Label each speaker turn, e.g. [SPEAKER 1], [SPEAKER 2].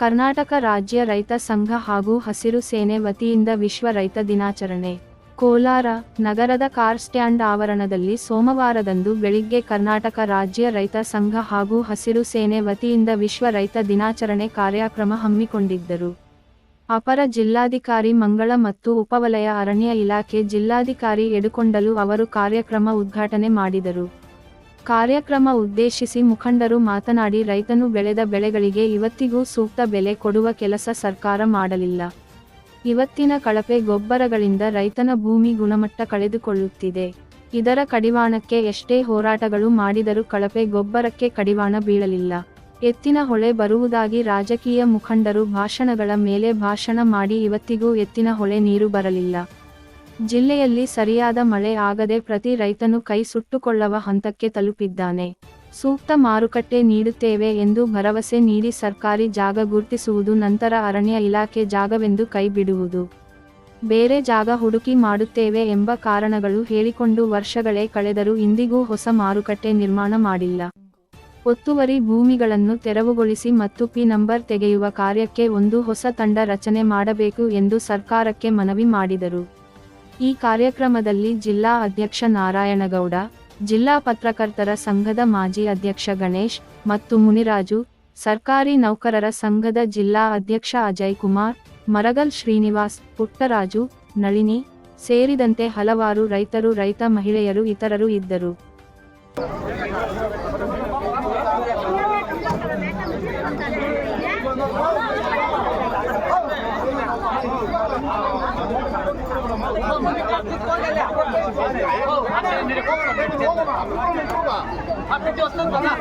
[SPEAKER 1] ಕರ್ನಾಟಕ ರಾಜ್ಯ ರೈತ ಸಂಘ ಹಾಗೂ ಹಸಿರು ಸೇನೆ ವತಿಯಿಂದ ವಿಶ್ವ ರೈತ ದಿನಾಚರಣೆ. ಕೋಲಾರ ನಗರದ ಕಾರ್ ಸ್ಟ್ಯಾಂಡ್ ಆವರಣದಲ್ಲಿ ಸೋಮವಾರದಂದು ಬೆಳಿಗ್ಗೆ ಕರ್ನಾಟಕ ರಾಜ್ಯ ರೈತ ಸಂಘ ಹಾಗೂ ಹಸಿರು ಸೇನೆ ವತಿಯಿಂದ ವಿಶ್ವ ರೈತ ದಿನಾಚರಣೆ ಕಾರ್ಯಕ್ರಮ ಹಮ್ಮಿಕೊಂಡಿದ್ದರು. ಅಪರ ಜಿಲ್ಲಾಧಿಕಾರಿ ಮಂಗಳ ಮತ್ತು ಉಪವಲಯ ಅರಣ್ಯ ಇಲಾಖೆ ಜಿಲ್ಲಾಧಿಕಾರಿ ಎಡುಕೊಂಡಲು ಅವರು ಕಾರ್ಯಕ್ರಮ ಉದ್ಘಾಟನೆ ಮಾಡಿದರು. ಕಾರ್ಯಕ್ರಮ ಉದ್ದೇಶಿಸಿ ಮುಖಂಡರು ಮಾತನಾಡಿ, ರೈತನು ಬೆಳೆದ ಬೆಳೆಗಳಿಗೆ ಇವತ್ತಿಗೂ ಸೂಕ್ತ ಬೆಲೆ ಕೊಡುವ ಕೆಲಸ ಸರ್ಕಾರ ಮಾಡಲಿಲ್ಲ. ಇವತ್ತಿನ ಕಳಪೆ ಗೊಬ್ಬರಗಳಿಂದ ರೈತನ ಭೂಮಿ ಗುಣಮಟ್ಟ ಕಳೆದುಕೊಳ್ಳುತ್ತಿದೆ. ಇದರ ಕಡಿವಾಣಕ್ಕೆ ಎಷ್ಟೇ ಹೋರಾಟಗಳು ಮಾಡಿದರೂ ಕಳಪೆ ಗೊಬ್ಬರಕ್ಕೆ ಕಡಿವಾಣ ಬೀಳಲಿಲ್ಲ. ಎತ್ತಿನ ಹೊಳೆ ಬರುವುದಾಗಿ ರಾಜಕೀಯ ಮುಖಂಡರು ಭಾಷಣಗಳ ಮೇಲೆ ಭಾಷಣ ಮಾಡಿ, ಇವತ್ತಿಗೂ ಎತ್ತಿನ ಹೊಳೆ ನೀರು ಬರಲಿಲ್ಲ. ಜಿಲ್ಲೆಯಲ್ಲಿ ಸರಿಯಾದ ಮಳೆ ಆಗದೆ ಪ್ರತಿ ರೈತನು ಕೈ ಸುಟ್ಟುಕೊಳ್ಳುವ ಹಂತಕ್ಕೆ ತಲುಪಿದ್ದಾನೆ. ಸೂಕ್ತ ಮಾರುಕಟ್ಟೆ ನೀಡುತ್ತೇವೆ ಎಂದು ಭರವಸೆ ನೀಡಿ ಸರ್ಕಾರಿ ಜಾಗ ಗುರುತಿಸುವುದು ನಂತರ ಅರಣ್ಯ ಇಲಾಖೆ ಜಾಗವೆಂದು ಕೈ ಬಿಡುವುದು ಬೇರೆ ಜಾಗ ಹುಡುಕಿ ಮಾಡುತ್ತೇವೆ ಎಂಬ ಕಾರಣಗಳು ಹೇಳಿಕೊಂಡು ವರ್ಷಗಳೇ ಕಳೆದರೂ ಇಂದಿಗೂ ಹೊಸ ಮಾರುಕಟ್ಟೆ ನಿರ್ಮಾಣ ಮಾಡಿಲ್ಲ. ಒತ್ತುವರಿ ಭೂಮಿಗಳನ್ನು ತೆರವುಗೊಳಿಸಿ ಮತ್ತು ಪಿ ನಂಬರ್ ತೆಗೆಯುವ ಕಾರ್ಯಕ್ಕೆ ಒಂದು ಹೊಸ ತಂಡ ರಚನೆ ಮಾಡಬೇಕು ಎಂದು ಸರ್ಕಾರಕ್ಕೆ ಮನವಿ ಮಾಡಿದರು. ಈ ಕಾರ್ಯಕ್ರಮದಲ್ಲಿ ಜಿಲ್ಲಾ ಅಧ್ಯಕ್ಷ ನಾರಾಯಣಗೌಡ, ಜಿಲ್ಲಾ ಪತ್ರಕರ್ತರ ಸಂಘದ ಮಾಜಿ ಅಧ್ಯಕ್ಷ ಗಣೇಶ್ ಮತ್ತು ಮುನಿರಾಜು, ಸರ್ಕಾರಿ ನೌಕರರ ಸಂಘದ ಜಿಲ್ಲಾ ಅಧ್ಯಕ್ಷ ಅಜಯ್ ಕುಮಾರ್, ಮರಗಲ್ ಶ್ರೀನಿವಾಸ್, ಪುಟ್ಟರಾಜು, ನಳಿನಿ ಸೇರಿದಂತೆ ಹಲವಾರು ರೈತರು, ರೈತ ಮಹಿಳೆಯರು, ಇತರರು ಇದ್ದರು. వస్తుంది కదా